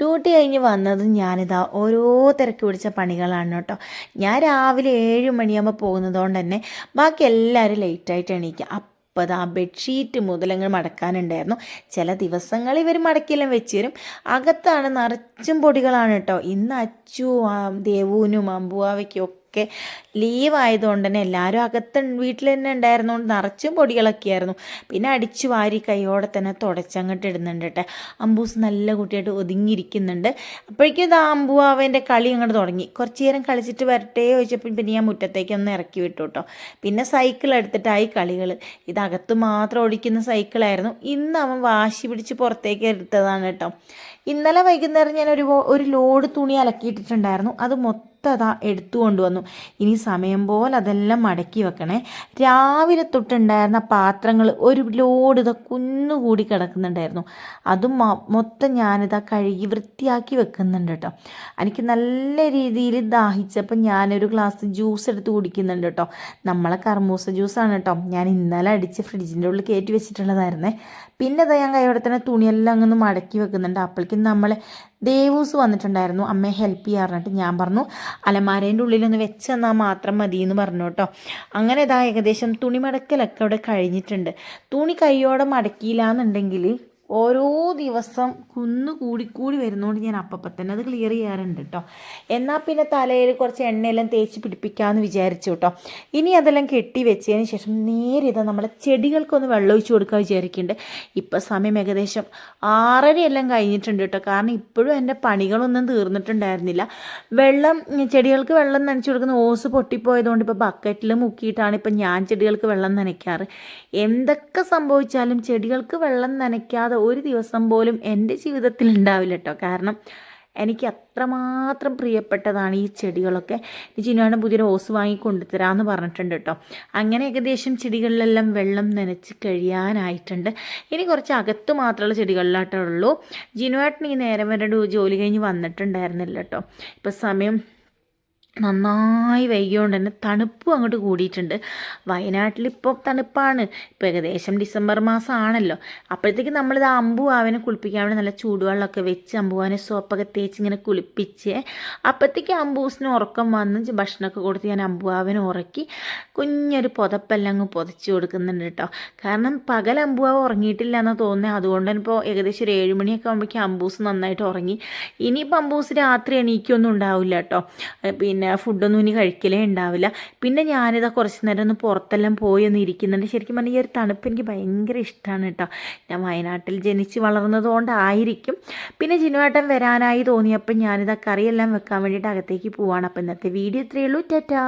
Duty കഴിഞ്ഞ് വന്നതും ഞാനിതാ ഓരോ തിരക്ക് പിടിച്ച പണികളാണ് കേട്ടോ. ഞാൻ രാവിലെ ഏഴ് മണിയാകുമ്പോൾ പോകുന്നതുകൊണ്ട് തന്നെ ബാക്കി എല്ലാവരും ലേറ്റായിട്ട് എണീക്കുക അപ്പോൾ ആ ബെഡ്ഷീറ്റ് മുതലങ്ങൾ മടക്കാനുണ്ടായിരുന്നു. ചില ദിവസങ്ങൾ ഇവർ മടക്കിയെല്ലാം വെച്ച് തരും. അകത്താണ് നിറച്ചും പൊടികളാണ് കേട്ടോ. ഇന്ന് അച്ചു ദേവൂനും അമ്പുവാവയ്ക്കും ഒക്കെ ലീവ് ആയതുകൊണ്ട് തന്നെ എല്ലാവരും അകത്ത് വീട്ടിൽ തന്നെ ഉണ്ടായിരുന്നുകൊണ്ട് നിറച്ചും പൊടികളൊക്കെ ആയിരുന്നു പിന്നെ അടിച്ചു വാരി കൈയോടെ തന്നെ തുടച്ചങ്ങോട്ട് ഇടുന്നുണ്ട് കേട്ടോ. അമ്പൂസ് നല്ല കുട്ടിയായിട്ട് ഒതുങ്ങിയിരിക്കുന്നുണ്ട്. അപ്പോഴേക്കും ഇത് അമ്പു അവന്റെ കളി അങ്ങോട്ട് തുടങ്ങി. കുറച്ച് നേരം കളിച്ചിട്ട് വരട്ടെ ചോദിച്ചപ്പോൾ പിന്നെ ഞാൻ മുറ്റത്തേക്ക് ഒന്ന് ഇറക്കി വിട്ടു കേട്ടോ. പിന്നെ സൈക്കിൾ എടുത്തിട്ടായി കളികൾ ഇതകത്ത് മാത്രം ഓടിക്കുന്ന സൈക്കിളായിരുന്നു ഇന്ന് അവൻ വാശി പിടിച്ച് പുറത്തേക്ക് എടുത്തതാണ് കേട്ടോ. ഇന്നലെ വൈകുന്നേരം ഞാൻ ഒരു ഒരു ലോഡ് തുണി അലക്കിയിട്ടിട്ടുണ്ടായിരുന്നു. അത് മൊത്തം അതാ എടുത്തു കൊണ്ടുവന്നു. ഇനി സമയം പോലെ അതെല്ലാം മടക്കി വെക്കണേ. രാവിലെ തൊട്ടുണ്ടായിരുന്ന പാത്രങ്ങൾ ഒരു ലോഡ് ഇതാ കുന്നുകൂടി കിടക്കുന്നുണ്ടായിരുന്നു. അതും മൊത്തം ഞാനിതാ കഴുകി വൃത്തിയാക്കി വെക്കുന്നുണ്ട് കേട്ടോ. എനിക്ക് നല്ല രീതിയിൽ ദാഹിച്ചപ്പോൾ ഞാനൊരു ഗ്ലാസ് ജ്യൂസ് എടുത്ത് കുടിക്കുന്നുണ്ട് കേട്ടോ. നമ്മളെ കർമൂസ ജ്യൂസാണ് കേട്ടോ. ഞാൻ ഇന്നലെ അടിച്ച് ഫ്രിഡ്ജിന്റെ ഉള്ളിൽ കയറ്റി വെച്ചിട്ടുള്ളതായിരുന്നേ. പിന്നെ ഇതാ ഞാൻ കൈയോടെ തന്നെ തുണിയെല്ലാം അങ്ങ് മടക്കി വെക്കുന്നുണ്ട്. അപ്പോഴേക്കും നമ്മളെ ദേവൂസ് വന്നിട്ടുണ്ടായിരുന്നു. അമ്മയെ ഹെൽപ്പ് ചെയ്യാറുണ്ട് ഞാൻ പറഞ്ഞു അലമാരേന്റെ ഉള്ളിലൊന്ന് വെച്ച് തന്നാൽ മാത്രം മതി എന്ന് പറഞ്ഞു കേട്ടോ. അങ്ങനെ ഇതാ ഏകദേശം തുണി മടക്കലൊക്കെ അവിടെ കഴിഞ്ഞിട്ടുണ്ട്. തുണി കൈയോടെ മടക്കിയില്ല എന്നുണ്ടെങ്കിൽ ഓരോ ദിവസം കുന്ന് കൂടിക്കൂടി വരുന്നതുകൊണ്ട് ഞാൻ അപ്പം തന്നെ അത് ക്ലിയർ ചെയ്യാറുണ്ട് കേട്ടോ എന്നാൽ പിന്നെ തലയിൽ കുറച്ച് എണ്ണയെല്ലാം തേച്ച് പിടിപ്പിക്കാമെന്ന് വിചാരിച്ചു കേട്ടോ ഇനി അതെല്ലാം കെട്ടി വെച്ചതിന് ശേഷം നേരെ ഇത് നമ്മളെ ചെടികൾക്കൊന്ന് വെള്ളമൊഴിച്ച് കൊടുക്കാൻ വിചാരിക്കുന്നുണ്ട് ഇപ്പം സമയം ഏകദേശം ആറരയെല്ലാം കഴിഞ്ഞിട്ടുണ്ട് കേട്ടോ കാരണം ഇപ്പോഴും എന്റെ പണികളൊന്നും തീർന്നിട്ടുണ്ടായിരുന്നില്ല. വെള്ളം ചെടികൾക്ക് വെള്ളം നനച്ചു കൊടുക്കുന്ന ഓസ് പൊട്ടിപ്പോയതുകൊണ്ട് ഇപ്പോൾ ബക്കറ്റിൽ മുക്കിയിട്ടാണ് ഇപ്പം ഞാൻ ചെടികൾക്ക് വെള്ളം നനയ്ക്കാറ്. എന്തൊക്കെ സംഭവിച്ചാലും ചെടികൾക്ക് വെള്ളം നനയ്ക്കാതെ ഒരു ദിവസം പോലും എന്റെ ജീവിതത്തിൽ ഉണ്ടാവില്ല കേട്ടോ കാരണം എനിക്ക് അത്രമാത്രം പ്രിയപ്പെട്ടതാണ് ഈ ചെടികളൊക്കെ. ജിനുവാണ് പുതിയ റോസ് വാങ്ങി കൊണ്ടുതരാമെന്ന് പറഞ്ഞിട്ടുണ്ട് കേട്ടോ അങ്ങനെ ഏകദേശം ചെടികളിലെല്ലാം വെള്ളം നനച്ച് കഴിയാനായിട്ടുണ്ട്. ഇനി കുറച്ച് അകത്ത് മാത്രമുള്ള ചെടികളിലാട്ടുള്ളൂ ജിനുവേട്ടൻ ഈ നേരം വരെ ജോലി കഴിഞ്ഞ് വന്നിട്ടുണ്ടായിരുന്നില്ല കേട്ടോ ഇപ്പം സമയം നന്നായി വൈകിയോണ്ട് തന്നെ തണുപ്പും അങ്ങോട്ട് കൂടിയിട്ടുണ്ട്. വയനാട്ടിൽ ഇപ്പോൾ തണുപ്പാണ്. ഇപ്പോൾ ഏകദേശം ഡിസംബർ മാസമാണല്ലോ അപ്പോഴത്തേക്ക് നമ്മളിത് അമ്പുവാവിനെ കുളിപ്പിക്കാൻ വേണ്ടി നല്ല ചൂടുവെള്ളമൊക്കെ വെച്ച് അമ്പുവാനെ സോപ്പൊക്കെ തേച്ച് ഇങ്ങനെ കുളിപ്പിച്ച് അപ്പോഴത്തേക്ക് അമ്പൂസിന് ഉറക്കം വന്ന് ഭക്ഷണമൊക്കെ കൊടുത്ത് ഞാൻ അമ്പുവാവിനെ ഉറക്കി കുഞ്ഞൊരു പുതപ്പെല്ലാം അങ്ങ് പുതച്ച് കൊടുക്കുന്നുണ്ട് കേട്ടോ കാരണം പകൽ അമ്പുവാവ് ഉറങ്ങിയിട്ടില്ല എന്ന് തോന്നുന്നത് അതുകൊണ്ട് തന്നെ ഇപ്പോൾ ഏകദേശം ഒരു ഏഴുമണിയൊക്കെ ആകുമ്പോഴേക്കും അമ്പൂസ് നന്നായിട്ട് ഉറങ്ങി. ഇനിയിപ്പോൾ അമ്പൂസ് രാത്രി എണീക്കൊന്നും ഉണ്ടാവില്ല കേട്ടോ പിന്നെ പിന്നെ ഫുഡൊന്നും ഇനി കഴിക്കലേ ഉണ്ടാവില്ല. പിന്നെ ഞാനിതാ കുറച്ച് നേരം ഒന്ന് പുറത്തെല്ലാം പോയി ഒന്ന് ഇരിക്കുന്നുണ്ട്. ശരിക്കും പറഞ്ഞാൽ ഈ ഒരു തണുപ്പ് എനിക്ക് ഭയങ്കര ഇഷ്ടമാണ് കേട്ടോ. ഞാൻ വയനാട്ടിൽ ജനിച്ച് വളർന്നതുകൊണ്ടായിരിക്കും. പിന്നെ ജിനുവേട്ടൻ വരാനായി തോന്നിയപ്പോൾ ഞാനിതാ കറിയെല്ലാം വെക്കാൻ വേണ്ടിയിട്ട് അകത്തേക്ക് പോവാണ്. അപ്പോൾ ഇന്നത്തെ വീഡിയോ ഇത്രയേ ഉള്ളൂ. ടാറ്റാ.